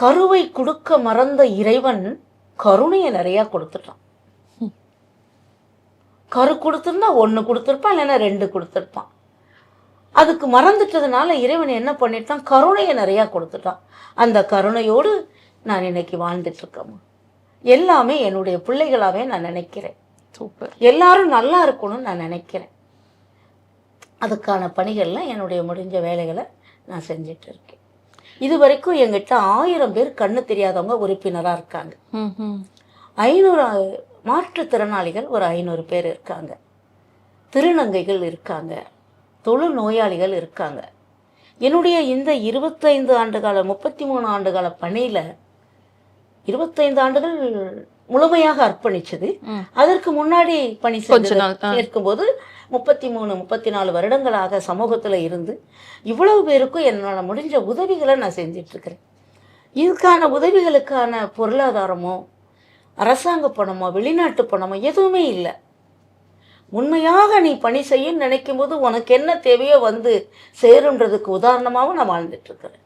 கருவை கொடுக்க மறந்த இறைவன் கருணையை நிறையா கொடுத்துட்டான். கரு கொடுத்துருந்தா ஒன்று கொடுத்துருப்பான் இல்லைன்னா ரெண்டு கொடுத்துருப்பான். அதுக்கு மறந்துட்டதுனால இறைவன் என்ன பண்ணிட்டான்? கருணையை நிறையா கொடுத்துட்டான். அந்த கருணையோடு நான் இன்னைக்கு வாழ்ந்துட்டு இருக்கேம்மா எல்லாமே என்னுடைய பிள்ளைகளாவே நான் நினைக்கிறேன். சூப்பர். எல்லாரும் நல்லா இருக்கணும்னு நான் நினைக்கிறேன். அதுக்கான பணிகள்லாம் என்னுடைய முடிஞ்ச வேலைகளை நான் செஞ்சுட்டு இருக்கேன் இது வரைக்கும் எங்கிட்ட ஆயிரம் பேர் கண்ணு தெரியாதவங்க உறுப்பினராக இருக்காங்க. ஐநூறு மாற்றுத்திறனாளிகள் ஒரு ஐநூறு பேர் இருக்காங்க. திருநங்கைகள் இருக்காங்க. தொழு நோயாளிகள் இருக்காங்க. என்னுடைய இந்த இருபத்தைந்து ஆண்டுகால முப்பத்தி மூணு ஆண்டுகால பணியில் இருபத்தைந்து ஆண்டுகள் முழுமையாக அர்ப்பணிச்சது. அதற்கு முன்னாடி பணி ஆ. இருக்கும்போது முப்பத்தி மூணு முப்பத்தி நாலு வருடங்களாக சமூகத்தில் இருந்து இவ்வளவு பேருக்கும் என்னால் முடிஞ்ச உதவிகளை நான் செஞ்சிட்ருக்கிறேன். இதுக்கான உதவிகளுக்கான பொருளாதாரமோ அரசாங்க பணமோ வெளிநாட்டு பணமோ எதுவுமே இல்லை. உண்மையாக நீ பணி செய்யும் நினைக்கும் போது உனக்கு என்ன தேவையோ வந்து சேருன்றதுக்கு உதாரணமாகவும் நான் வாழ்ந்துட்டுருக்கிறேன்